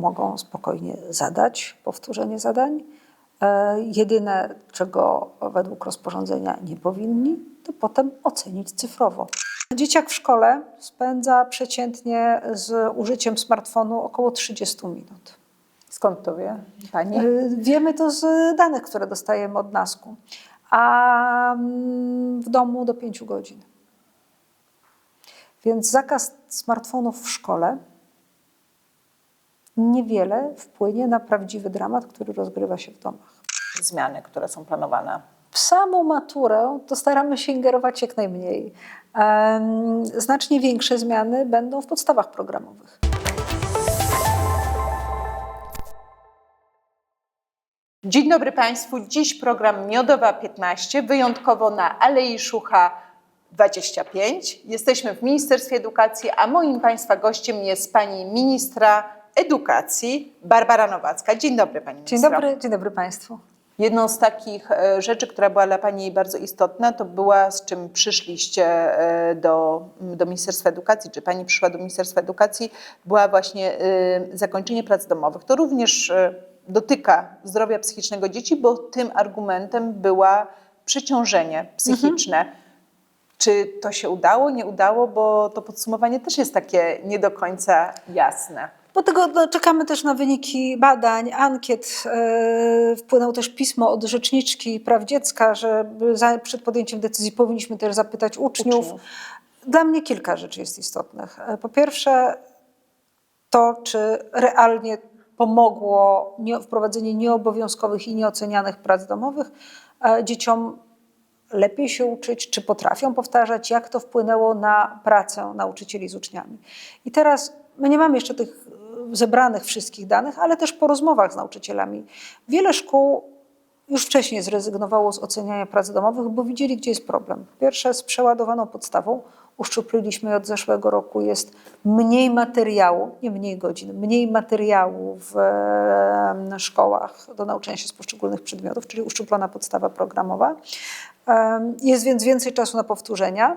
mogą spokojnie zadać powtórzenie zadań. E, Jedyne, czego według rozporządzenia nie powinni, to potem ocenić cyfrowo. Dzieciak w szkole spędza przeciętnie z użyciem smartfonu około 30 minut. Skąd to wie Pani? Y, Wiemy to z danych, które dostajemy od NASK-u, a mm, w domu do 5 godzin. Więc zakaz smartfonów w szkole niewiele wpłynie na prawdziwy dramat, który rozgrywa się w domach. Zmiany, które są planowane. W samą maturę to staramy się ingerować jak najmniej. Znacznie większe zmiany będą w podstawach programowych. Dzień dobry Państwu. Dziś program Miodowa 15, wyjątkowo na Alei Szucha 25. Jesteśmy w Ministerstwie Edukacji, a moim Państwa gościem jest Pani Ministra Edukacji Barbara Nowacka. Dzień dobry Pani Dzień Ministra. dobry, dzień dobry Państwu. Jedną z takich e, rzeczy, która była dla Pani bardzo istotna, to była, z czym przyszliście e, do, do Ministerstwa Edukacji, czy Pani przyszła do Ministerstwa Edukacji, była właśnie e, zakończenie prac domowych. To również dotyka zdrowia psychicznego dzieci, bo tym argumentem była przeciążenie psychiczne. Czy to się udało, nie udało, bo to podsumowanie też jest takie nie do końca jasne. Do tego no, czekamy też na wyniki badań, ankiet. E, wpłynęło też pismo od rzeczniczki praw dziecka, że za, przed podjęciem decyzji powinniśmy też zapytać uczniów. Uczniów. Dla mnie kilka rzeczy jest istotnych. E, Po pierwsze, to, czy realnie pomogło nie, wprowadzenie nieobowiązkowych i nieocenianych prac domowych e, dzieciom lepiej się uczyć, czy potrafią powtarzać, jak to wpłynęło na pracę nauczycieli z uczniami. I teraz my nie mamy jeszcze tych zebranych wszystkich danych, ale też po rozmowach z nauczycielami. Wiele szkół już wcześniej zrezygnowało z oceniania prac domowych, bo widzieli, gdzie jest problem. Pierwsze, z przeładowaną podstawą. Uszczupliliśmy od zeszłego roku. Jest mniej materiału, nie mniej godzin, mniej materiału w szkołach do nauczenia się z poszczególnych przedmiotów, czyli uszczuplona podstawa programowa. Jest więc więcej czasu na powtórzenia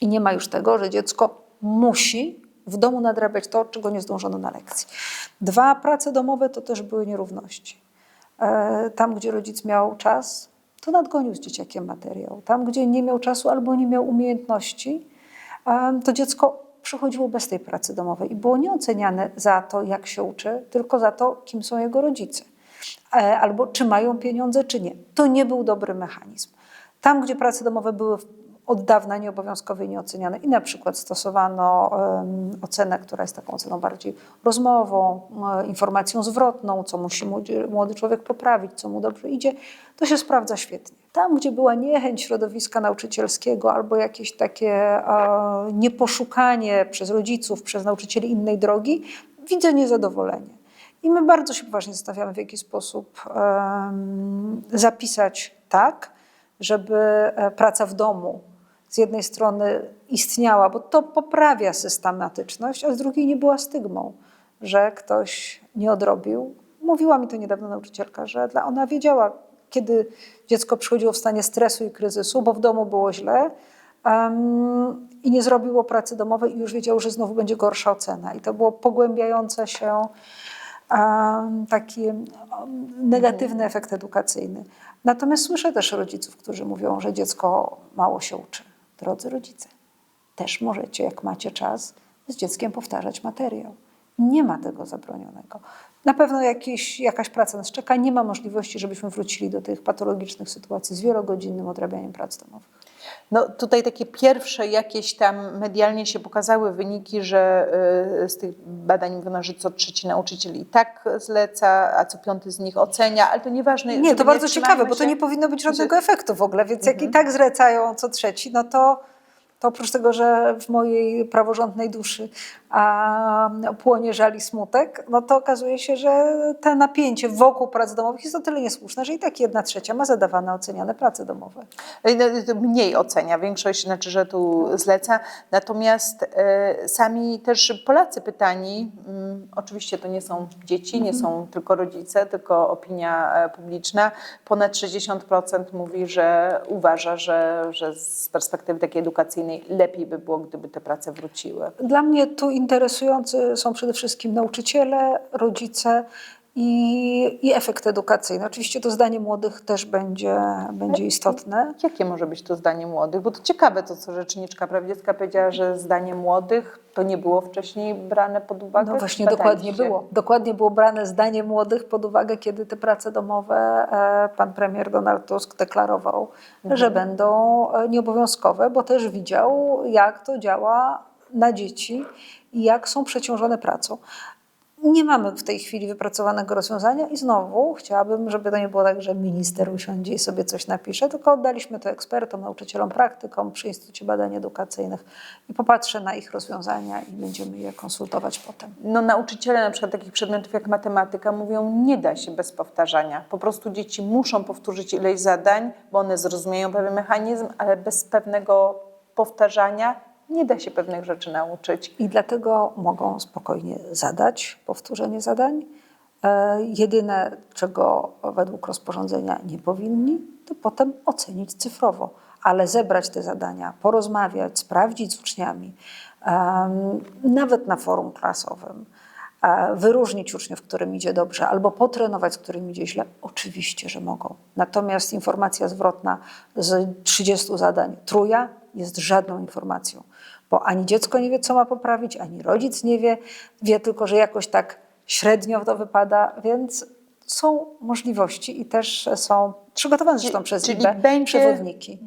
i nie ma już tego, że dziecko musi w domu nadrabiać to, czego nie zdążono na lekcji. Dwa, prace domowe to też były nierówności. E, Tam, gdzie rodzic miał czas, to nadgonił z dzieciakiem materiał. Tam, gdzie nie miał czasu albo nie miał umiejętności, em, to dziecko przychodziło bez tej pracy domowej i było nieoceniane za to, jak się uczy, tylko za to, kim są jego rodzice. E, Albo czy mają pieniądze, czy nie. To nie był dobry mechanizm. Tam, gdzie prace domowe były od dawna nieobowiązkowe i nieoceniane i na przykład stosowano ocenę, która jest taką oceną bardziej rozmową, e, informacją zwrotną, co musi młody człowiek poprawić, co mu dobrze idzie, to się sprawdza świetnie. Tam, gdzie była niechęć środowiska nauczycielskiego albo jakieś takie e, nieposzukanie przez rodziców, przez nauczycieli innej drogi, widzę niezadowolenie. I my bardzo się poważnie zastanawiamy, w jaki sposób zapisać tak, żeby e, praca w domu z jednej strony istniała, bo to poprawia systematyczność, a z drugiej nie była stygmą, że ktoś nie odrobił. Mówiła mi to niedawno nauczycielka, że dla ona wiedziała, kiedy dziecko przychodziło w stanie stresu i kryzysu, bo w domu było źle em, i nie zrobiło pracy domowej i już wiedziało, że znowu będzie gorsza ocena. I to było pogłębiające się em, taki em, negatywny efekt edukacyjny. Natomiast słyszę też rodziców, którzy mówią, że dziecko mało się uczy. Drodzy rodzice, też możecie, jak macie czas, z dzieckiem powtarzać materiał. Nie ma tego zabronionego. Na pewno jakiś, jakaś praca nas czeka. Nie ma możliwości, żebyśmy wrócili do tych patologicznych sytuacji z wielogodzinnym odrabianiem prac domowych. No tutaj takie pierwsze jakieś tam medialnie się pokazały wyniki, że y, z tych badań mówiono, że co trzeci nauczyciel i tak zleca, a co piąty z nich ocenia, ale to nieważne. Nie, to bardzo trzymajmy ciekawe, bo to się- nie powinno być żadnego że- efektu w ogóle, więc jak i tak zlecają co trzeci, no to, to oprócz tego, że w mojej praworządnej duszy a, płonie żal i smutek, no to okazuje się, że to napięcie wokół prac domowych jest o tyle niesłuszne, że i tak jedna trzecia ma zadawane oceniane prace domowe. No, Mniej ocenia, większość znaczy, że tu zleca. Natomiast e, sami też Polacy pytani, mm, oczywiście to nie są dzieci, nie są tylko rodzice, tylko opinia e, publiczna. Ponad 60% mówi, że uważa, że, że z perspektywy takiej edukacyjnej edukacyjnej, lepiej by było, gdyby te prace wróciły. Dla mnie tu interesujący są przede wszystkim nauczyciele, rodzice i, i efekt edukacyjny. Oczywiście to zdanie młodych też będzie, będzie istotne. Jakie może być to zdanie młodych? Bo to ciekawe to, co rzeczniczka prawiecka powiedziała, że zdanie młodych to nie było wcześniej brane pod uwagę. No właśnie, dokładnie było. Dokładnie było brane zdanie młodych pod uwagę, kiedy te prace domowe e, pan premier Donald Tusk deklarował, że będą e, nieobowiązkowe, bo też widział, jak to działa na dzieci i jak są przeciążone pracą. Nie mamy w tej chwili wypracowanego rozwiązania i znowu chciałabym, żeby to nie było tak, że minister usiądzie i sobie coś napisze, tylko oddaliśmy to ekspertom, nauczycielom, praktykom przy Instytucie Badań Edukacyjnych i popatrzę na ich rozwiązania i będziemy je konsultować potem. No, nauczyciele na przykład takich przedmiotów jak matematyka mówią, nie da się bez powtarzania. Po prostu dzieci muszą powtórzyć ileś zadań, bo one zrozumieją pewien mechanizm, ale bez pewnego powtarzania nie da się pewnych rzeczy nauczyć. I dlatego mogą spokojnie zadać powtórzenie zadań. E, jedyne, czego według rozporządzenia nie powinni, to potem ocenić cyfrowo, ale zebrać te zadania, porozmawiać, sprawdzić z uczniami, nawet na forum klasowym, e, wyróżnić uczniów, którym idzie dobrze, albo potrenować, z którym idzie źle, oczywiście, że mogą. Natomiast informacja zwrotna z 30 zadań truja jest żadną informacją, bo ani dziecko nie wie, co ma poprawić, ani rodzic nie wie, wie tylko, że jakoś tak średnio to wypada, więc są możliwości i też są przygotowane zresztą przez czyli IBE będzie- przewodniki.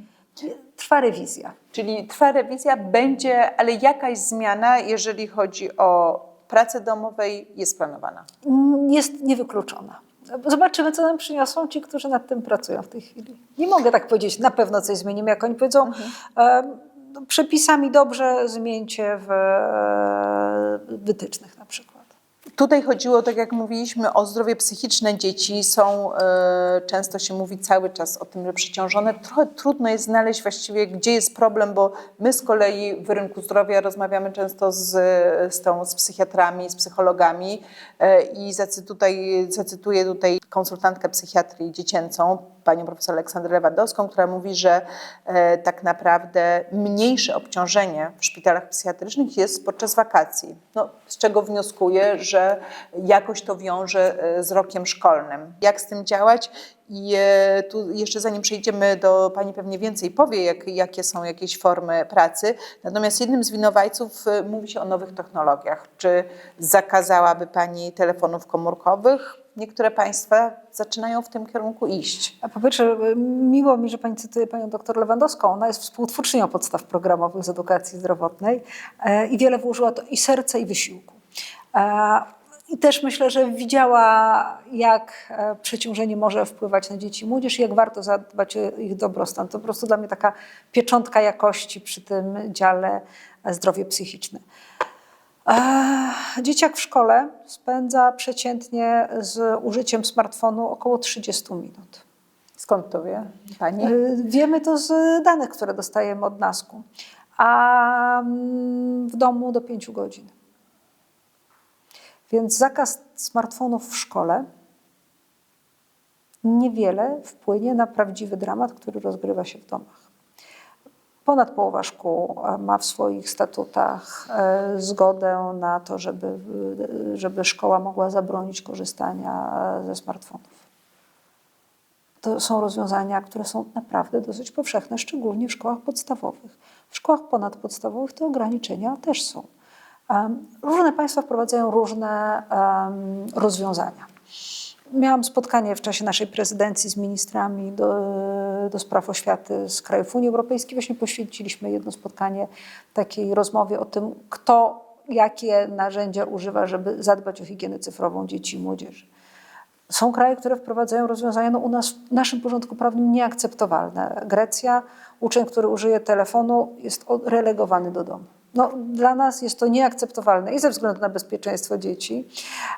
Trwa rewizja. Czyli trwa rewizja, będzie, ale jakaś zmiana, jeżeli chodzi o pracę domowej, jest planowana. jest niewykluczona. Zobaczymy, co nam przyniosą ci, którzy nad tym pracują w tej chwili. Nie mogę tak powiedzieć, na pewno coś zmienimy. Jak oni powiedzą, e, no, przepisami dobrze zmieńcie w e, wytycznych na przykład. Tutaj chodziło, tak jak mówiliśmy, o zdrowie psychiczne dzieci. Są, e, często się mówi cały czas o tym, że przeciążone. Trochę trudno jest znaleźć właściwie, gdzie jest problem, bo my z kolei w rynku zdrowia rozmawiamy często z, z, tą, z psychiatrami, z psychologami e, i zacy- tutaj, zacytuję tutaj konsultantkę psychiatrii dziecięcą, panią profesor Aleksandrę Lewandowską, która mówi, że e, tak naprawdę mniejsze obciążenie w szpitalach psychiatrycznych jest podczas wakacji. No, z czego wnioskuję, że jakoś to wiąże e, z rokiem szkolnym. Jak z tym działać? I e, tu jeszcze zanim przejdziemy do Pani pewnie więcej powie, jak, jakie są jakieś formy pracy. Natomiast jednym z winowajców mówi się o nowych technologiach. Czy zakazałaby Pani telefonów komórkowych? Niektóre państwa zaczynają w tym kierunku iść. A po pierwsze, miło mi, że Pani cytuje Panią doktor Lewandowską. Ona jest współtwórczynią podstaw programowych z edukacji zdrowotnej e, i wiele włożyła to i serca, i wysiłku. E, I też myślę, że widziała, jak e, przeciążenie może wpływać na dzieci i młodzież i jak warto zadbać o ich dobrostan. To po prostu dla mnie taka pieczątka jakości przy tym dziale e, zdrowie psychiczne. Dzieciak w szkole spędza przeciętnie z użyciem smartfonu około 30 minut. Skąd to wie Pani? Y, Wiemy to z danych, które dostajemy od NASK-u, a mm, w domu do 5 godzin. Więc zakaz smartfonów w szkole niewiele wpłynie na prawdziwy dramat, który rozgrywa się w domach. Ponad połowa szkół e, ma w swoich statutach e, zgodę na to, żeby, e, żeby szkoła mogła zabronić korzystania ze smartfonów. To są rozwiązania, które są naprawdę dosyć powszechne, szczególnie w szkołach podstawowych. W szkołach ponadpodstawowych te ograniczenia też są. Różne państwa wprowadzają różne rozwiązania. Miałam spotkanie w czasie naszej prezydencji z ministrami do, do spraw oświaty z krajów Unii Europejskiej. Właśnie poświęciliśmy jedno spotkanie takiej rozmowie o tym, kto jakie narzędzia używa, żeby zadbać o higienę cyfrową dzieci i młodzieży. Są kraje, które wprowadzają rozwiązania no, u nas w naszym porządku prawnym nieakceptowalne. Grecja, uczeń, który użyje telefonu, jest relegowany do domu. No, dla nas jest to nieakceptowalne i ze względu na bezpieczeństwo dzieci,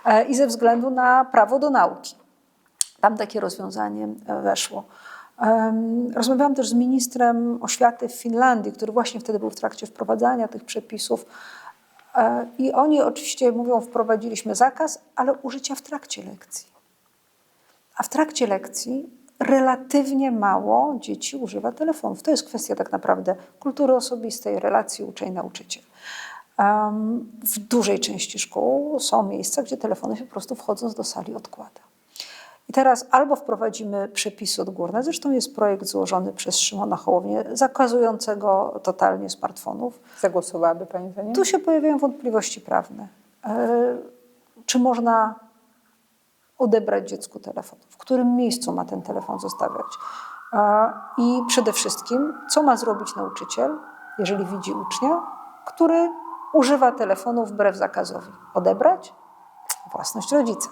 e, i ze względu na prawo do nauki. Tam takie rozwiązanie e, weszło. Rozmawiałam też z ministrem oświaty w Finlandii, który właśnie wtedy był w trakcie wprowadzania tych przepisów. E, I oni oczywiście mówią, wprowadziliśmy zakaz, ale użycia w trakcie lekcji. A w trakcie lekcji relatywnie mało dzieci używa telefonów. To jest kwestia tak naprawdę kultury osobistej, relacji uczeń-nauczyciel. W dużej części szkół są miejsca, gdzie telefony się po prostu wchodząc do sali odkłada. I teraz albo wprowadzimy przepisy odgórne, zresztą jest projekt złożony przez Szymona Hołownię zakazującego totalnie smartfonów. Zagłosowałaby Pani za nim? Tu się pojawiają wątpliwości prawne. E, Czy można odebrać dziecku telefon? W którym miejscu ma ten telefon zostawiać? E, I przede wszystkim, co ma zrobić nauczyciel, jeżeli widzi ucznia, który używa telefonu wbrew zakazowi? Odebrać? Własność rodzica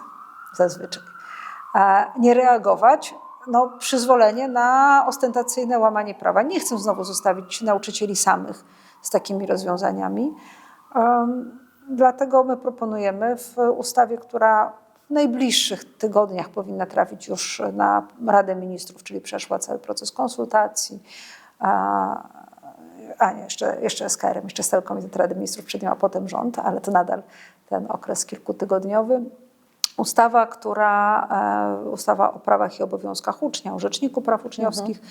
zazwyczaj. Nie reagować, no, przyzwolenie na ostentacyjne łamanie prawa. Nie chcę znowu zostawić nauczycieli samych z takimi rozwiązaniami. Dlatego my proponujemy w ustawie, która w najbliższych tygodniach powinna trafić już na Radę Ministrów, czyli przeszła cały proces konsultacji, a, nie, jeszcze, jeszcze SKRM, jeszcze Stały Komitet Rady Ministrów przed nią, a potem rząd, ale to nadal ten okres kilkutygodniowy. Ustawa, która, e, ustawa o prawach i obowiązkach ucznia, o rzeczniku praw uczniowskich.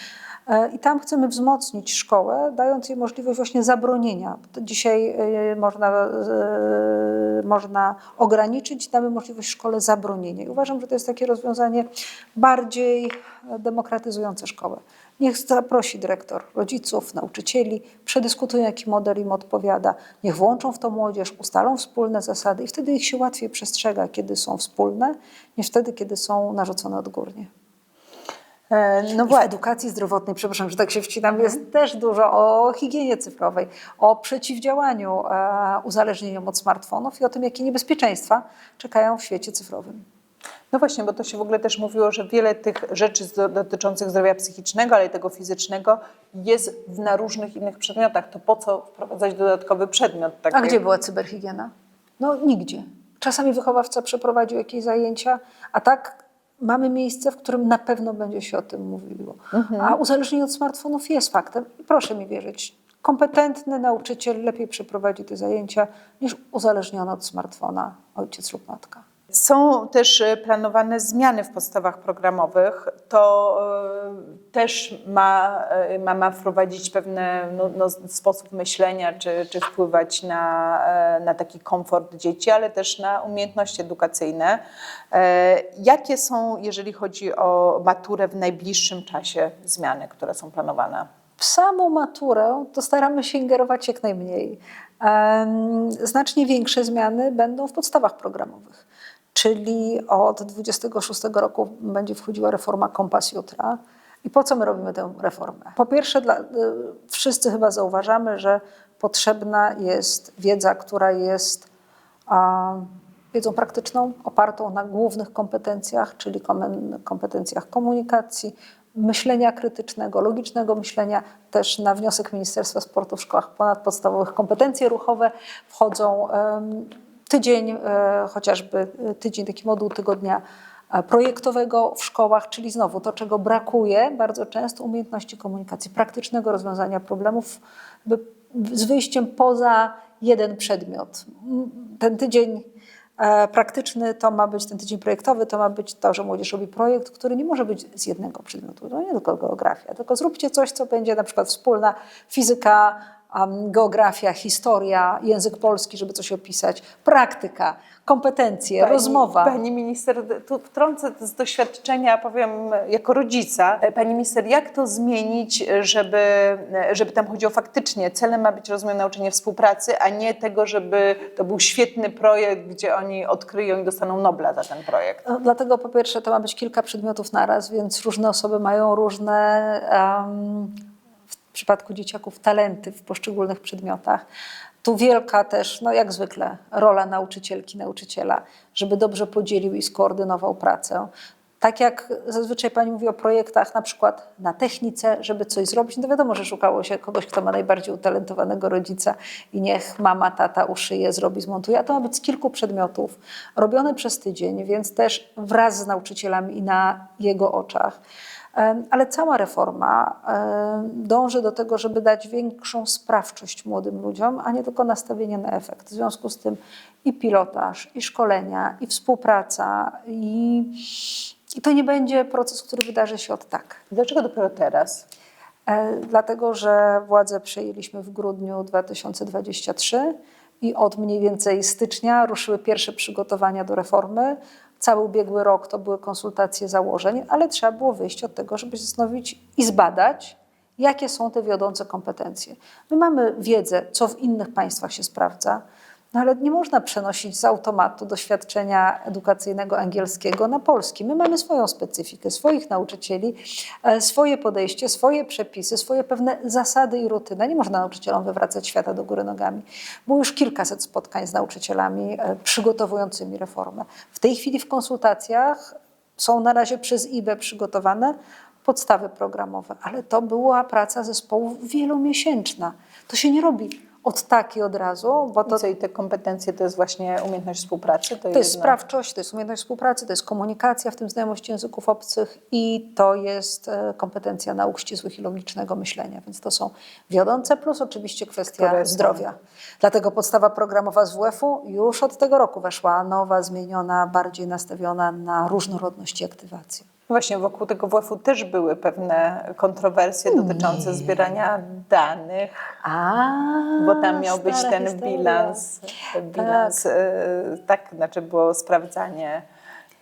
E, I tam chcemy wzmocnić szkołę, dając jej możliwość właśnie zabronienia. Dzisiaj e, można, można ograniczyć, damy możliwość szkole zabronienia. I uważam, że to jest takie rozwiązanie bardziej demokratyzujące szkołę. Niech zaprosi dyrektor rodziców, nauczycieli, przedyskutują, jaki model im odpowiada. Niech włączą w to młodzież, ustalą wspólne zasady i wtedy ich się łatwiej przestrzega, kiedy są wspólne, niż wtedy, kiedy są narzucone odgórnie. E, No w edukacji zdrowotnej, przepraszam, że tak się wcinam, jest też dużo o higienie cyfrowej, o przeciwdziałaniu e, uzależnieniom od smartfonów i o tym, jakie niebezpieczeństwa czekają w świecie cyfrowym. No właśnie, bo to się w ogóle też mówiło, że wiele tych rzeczy dotyczących zdrowia psychicznego, ale i tego fizycznego jest na różnych innych przedmiotach. To po co wprowadzać dodatkowy przedmiot? Taki? A gdzie była cyberhigiena? No nigdzie. Czasami wychowawca przeprowadził jakieś zajęcia, a tak mamy miejsce, w którym na pewno będzie się o tym mówiło. A uzależnienie od smartfonów jest faktem i proszę mi wierzyć, kompetentny nauczyciel lepiej przeprowadzi te zajęcia niż uzależniony od smartfona ojciec lub matka. Są też e, planowane zmiany w podstawach programowych. To e, też ma, e, ma, ma wprowadzić pewne no, no, sposób myślenia, czy, czy wpływać na, na taki komfort dzieci, ale też na umiejętności edukacyjne. Jakie są, jeżeli chodzi o maturę w najbliższym czasie, zmiany, które są planowane? W samą maturę to staramy się ingerować jak najmniej. Znacznie większe zmiany będą w podstawach programowych, czyli od 26 roku będzie wchodziła reforma Kompas Jutra. I po co my robimy tę reformę? Po pierwsze, dla, y, wszyscy chyba zauważamy, że potrzebna jest wiedza, która jest a, wiedzą praktyczną, opartą na głównych kompetencjach, czyli kompetencjach komunikacji, myślenia krytycznego, logicznego myślenia. Też na wniosek Ministerstwa Sportu w szkołach ponadpodstawowych kompetencje ruchowe wchodzą. Tydzień, e, chociażby e, tydzień, taki moduł tygodnia e, projektowego w szkołach, czyli znowu to, czego brakuje bardzo często, umiejętności komunikacji, praktycznego rozwiązania problemów z wyjściem poza jeden przedmiot. Ten tydzień praktyczny to ma być, ten tydzień projektowy to ma być to, że młodzież robi projekt, który nie może być z jednego przedmiotu, to nie tylko geografia, tylko zróbcie coś, co będzie na przykład wspólna fizyka, geografia, historia, język polski, żeby coś opisać, praktyka, kompetencje, rozmowa. Pani minister, tu wtrącę z doświadczenia, powiem jako rodzica. Pani minister, jak to zmienić, żeby, żeby tam chodziło faktycznie, celem ma być, rozumiem, nauczenie współpracy, a nie tego, żeby to był świetny projekt, gdzie oni odkryją i dostaną Nobla za ten projekt. No, Dlatego po pierwsze to ma być kilka przedmiotów naraz, więc różne osoby mają różne, w przypadku dzieciaków, talenty w poszczególnych przedmiotach. Tu wielka też, no jak zwykle, rola nauczycielki, nauczyciela, żeby dobrze podzielił i skoordynował pracę. Tak jak zazwyczaj Pani mówi o projektach, na przykład na technice, żeby coś zrobić, no wiadomo, że szukało się kogoś, kto ma najbardziej utalentowanego rodzica i niech mama, tata uszyje, zrobi, zmontuje. A to ma być z kilku przedmiotów, robione przez tydzień, więc też wraz z nauczycielami i na jego oczach. Ale cała reforma dąży do tego, żeby dać większą sprawczość młodym ludziom, a nie tylko nastawienie na efekt. W związku z tym i pilotaż, i szkolenia, i współpraca, i I to nie będzie proces, który wydarzy się od tak. Dlaczego dopiero teraz? E, Dlatego, że władzę przejęliśmy w grudniu 2023 i od mniej więcej stycznia ruszyły pierwsze przygotowania do reformy. Cały ubiegły rok to były konsultacje założeń, ale trzeba było wyjść od tego, żeby zastanowić i zbadać, jakie są te wiodące kompetencje. My mamy wiedzę, co w innych państwach się sprawdza, no ale nie można przenosić z automatu doświadczenia edukacyjnego angielskiego na polski. My mamy swoją specyfikę, swoich nauczycieli, e, swoje podejście, swoje przepisy, swoje pewne zasady i rutyny. Nie można nauczycielom wywracać świata do góry nogami. Było już kilkaset spotkań z nauczycielami e, przygotowującymi reformę. W tej chwili w konsultacjach są na razie przez IBE przygotowane podstawy programowe, ale to była praca zespołu wielomiesięczna. To się nie robi od tak i od razu, bo To, to, co i te kompetencje to jest właśnie umiejętność współpracy? to jest jedno- sprawczość, to jest umiejętność współpracy, to jest komunikacja, w tym znajomość języków obcych i to jest e, kompetencja nauk ścisłych i logicznego myślenia. Więc to są wiodące, plus oczywiście kwestia Które są- zdrowia. Dlatego podstawa programowa z WF-u już od tego roku weszła nowa, zmieniona, bardziej nastawiona na różnorodność i aktywację. No Właśnie wokół tego WF-u też były pewne kontrowersje dotyczące zbierania danych, A, bo tam miał być stara ten historia. bilans, bilans e, tak, znaczy było sprawdzanie,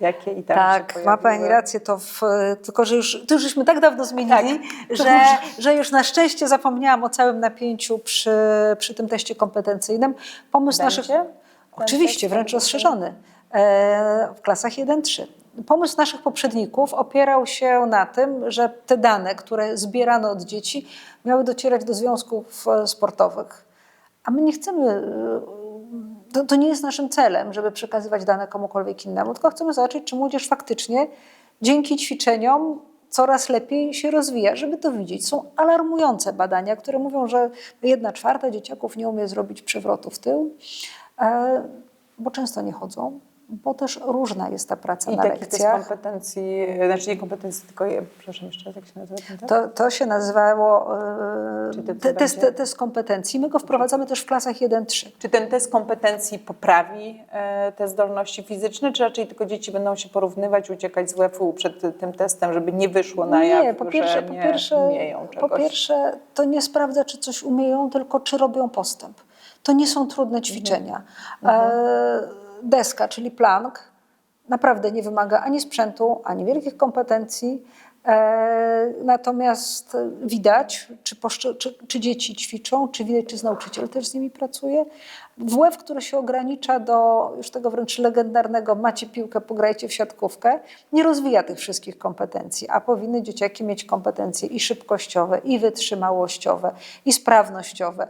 jakie i tam Tak, ma Pani rację, to w, tylko że już, to żeśmy tak dawno zmienili, Tak, że, że już na szczęście zapomniałam o całym napięciu przy, przy tym teście kompetencyjnym. Pomysł Będzie? naszych. Ten Oczywiście, wręcz rozszerzony e, w klasach 1-3. Pomysł naszych poprzedników opierał się na tym, że te dane, które zbierano od dzieci, miały docierać do związków e, sportowych. A my nie chcemy, e, to, to nie jest naszym celem, żeby przekazywać dane komukolwiek innemu, tylko chcemy zobaczyć, czy młodzież faktycznie dzięki ćwiczeniom coraz lepiej się rozwija, żeby to widzieć. Są alarmujące badania, które mówią, że jedna czwarta dzieciaków nie umie zrobić przewrotu w tył, e, bo często nie chodzą, bo też różna jest ta praca I na takich test lekcjach. kompetencji, znaczy nie kompetencji, tylko je, przepraszam jeszcze raz, jak się nazywa? To, to się nazywało e, co te, test, kompetencji. My go wprowadzamy też w klasach 1-3. Czy ten test kompetencji poprawi e, te zdolności fizyczne, czy raczej tylko dzieci będą się porównywać, uciekać z WF-u przed tym testem, żeby nie wyszło na jaw, Nie, po pierwsze, że po nie pierwsze, umieją czegoś? po pierwsze, to nie sprawdza, czy coś umieją, tylko czy robią postęp. To nie są trudne Mhm. ćwiczenia. E, deska, czyli plank, naprawdę nie wymaga ani sprzętu, ani wielkich kompetencji. E, natomiast widać, czy, czy, czy dzieci ćwiczą, czy widać, czy nauczyciel też z nimi pracuje. WF, który się ogranicza do już tego wręcz legendarnego macie piłkę, pograjcie w siatkówkę, nie rozwija tych wszystkich kompetencji, a powinny dzieciaki mieć kompetencje i szybkościowe, i wytrzymałościowe, i sprawnościowe.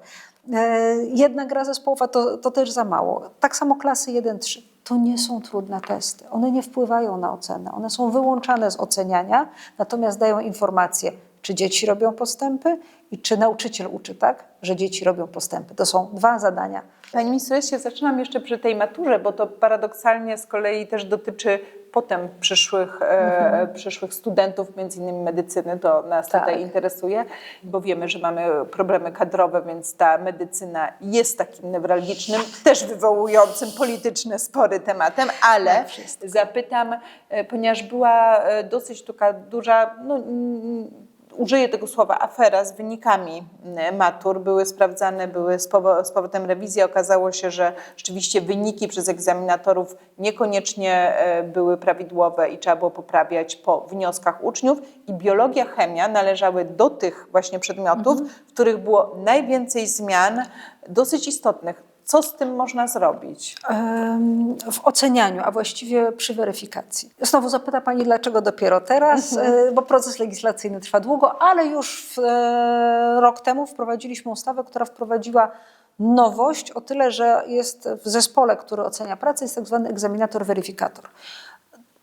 E, Jedna gra zespołowa to, to też za mało. Tak samo klasy 1-3. To nie są trudne testy. One nie wpływają na ocenę. One są wyłączane z oceniania, natomiast dają informacje, czy dzieci robią postępy i czy nauczyciel uczy tak, że dzieci robią postępy. To są dwa zadania. Pani minister, ja się zaczynam jeszcze przy tej maturze, bo to paradoksalnie z kolei też dotyczy potem przyszłych, e, przyszłych studentów, między innymi medycyny, to nas Tak. tutaj interesuje, bo wiemy, że mamy problemy kadrowe, więc ta medycyna jest takim newralgicznym, też wywołującym polityczne spory tematem, ale zapytam, e, ponieważ była e, dosyć taka duża, no, użyję tego słowa, afera z wynikami mm, matur. Były sprawdzane, były z, powrotem rewizji. Okazało się, że rzeczywiście wyniki przez egzaminatorów niekoniecznie e, były prawidłowe i trzeba było poprawiać po wnioskach uczniów. I biologia, chemia należały do tych właśnie przedmiotów, w których było najwięcej zmian dosyć istotnych. Co z tym można zrobić? W ocenianiu, a właściwie przy weryfikacji. Znowu zapyta Pani, dlaczego dopiero teraz, e, bo proces legislacyjny trwa długo, ale już w, e, rok temu wprowadziliśmy ustawę, która wprowadziła nowość o tyle, że jest w zespole, który ocenia pracę, jest tak zwany egzaminator weryfikator.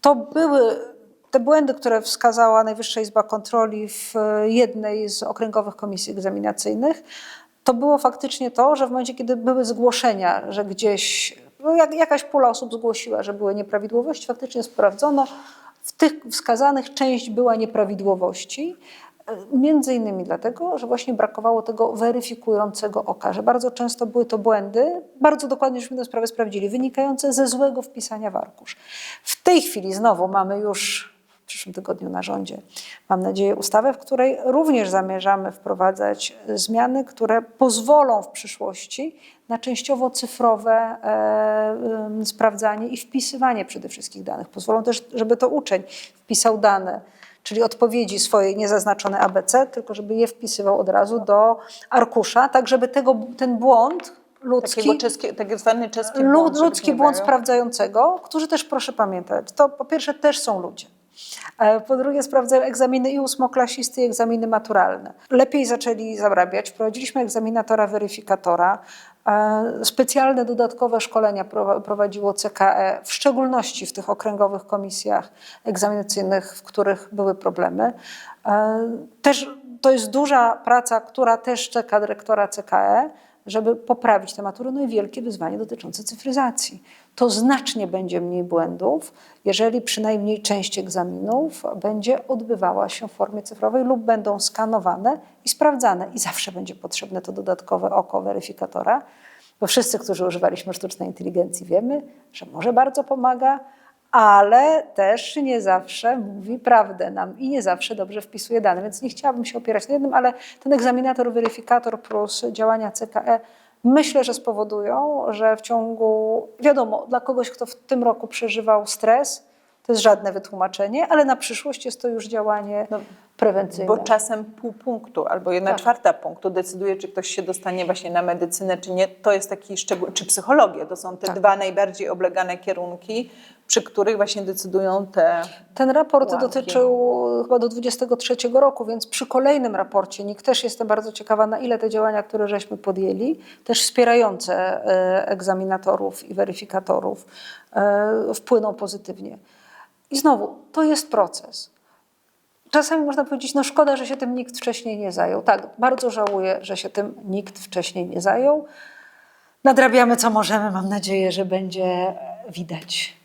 To były te błędy, które wskazała Najwyższa Izba Kontroli w e, jednej z okręgowych komisji egzaminacyjnych, to było faktycznie to, że w momencie, kiedy były zgłoszenia, że gdzieś no jak, jakaś pula osób zgłosiła, że były nieprawidłowości, faktycznie sprawdzono, w tych wskazanych część była nieprawidłowości. e, Między innymi dlatego, że właśnie brakowało tego weryfikującego oka, że bardzo często były to błędy, bardzo dokładnie żeśmy tę sprawę sprawdzili, wynikające ze złego wpisania w arkusz. W tej chwili znowu mamy już przyszłym tygodniu na rządzie, mam nadzieję, ustawę, w której również zamierzamy wprowadzać zmiany, które pozwolą w przyszłości na częściowo cyfrowe e, sprawdzanie i wpisywanie przede wszystkim danych. Pozwolą też, żeby to uczeń wpisał dane, czyli odpowiedzi swoje niezaznaczone ABC, tylko żeby je wpisywał od razu do arkusza, tak żeby tego, ten błąd ludzki czeskie, tak zwany czeski Lud, błąd, ludzki błąd sprawdzającego, którzy też, proszę pamiętać, to po pierwsze też są ludzie. Po drugie sprawdzają egzaminy i ósmoklasisty, i egzaminy maturalne. Lepiej zaczęli zarabiać. Wprowadziliśmy egzaminatora, weryfikatora. Specjalne dodatkowe szkolenia pro- prowadziło CKE, w szczególności w tych okręgowych komisjach egzaminacyjnych, w których były problemy. Też to jest duża praca, która też czeka dyrektora CKE, żeby poprawić te matury. No i wielkie wyzwanie dotyczące cyfryzacji. To znacznie będzie mniej błędów, jeżeli przynajmniej część egzaminów będzie odbywała się w formie cyfrowej lub będą skanowane i sprawdzane. I zawsze będzie potrzebne to dodatkowe oko weryfikatora, bo wszyscy, którzy używaliśmy sztucznej inteligencji, wiemy, że może bardzo pomaga, ale też nie zawsze mówi prawdę nam i nie zawsze dobrze wpisuje dane. Więc nie chciałabym się opierać na jednym, ale ten egzaminator, weryfikator plus działania CKE myślę, że spowodują, że w ciągu, wiadomo, dla kogoś, kto w tym roku przeżywał stres, to jest żadne wytłumaczenie, ale na przyszłość jest to już działanie No, prewencyjne. Bo czasem pół punktu albo jedna Tak. czwarta punktu decyduje, czy ktoś się dostanie właśnie na medycynę, czy nie. To jest taki szczegół, czy psychologię. To są te Tak. dwa najbardziej oblegane kierunki, przy których właśnie decydują te. Ten raport Łamki. dotyczył chyba do 23 roku, więc przy kolejnym raporcie NIK też jestem bardzo ciekawa, na ile te działania, które żeśmy podjęli, też wspierające e, egzaminatorów i weryfikatorów, e, wpłyną pozytywnie. I znowu, to jest proces. Czasami można powiedzieć, no szkoda, że się tym nikt wcześniej nie zajął. Tak, bardzo żałuję, że się tym nikt wcześniej nie zajął. Nadrabiamy co możemy, mam nadzieję, że będzie widać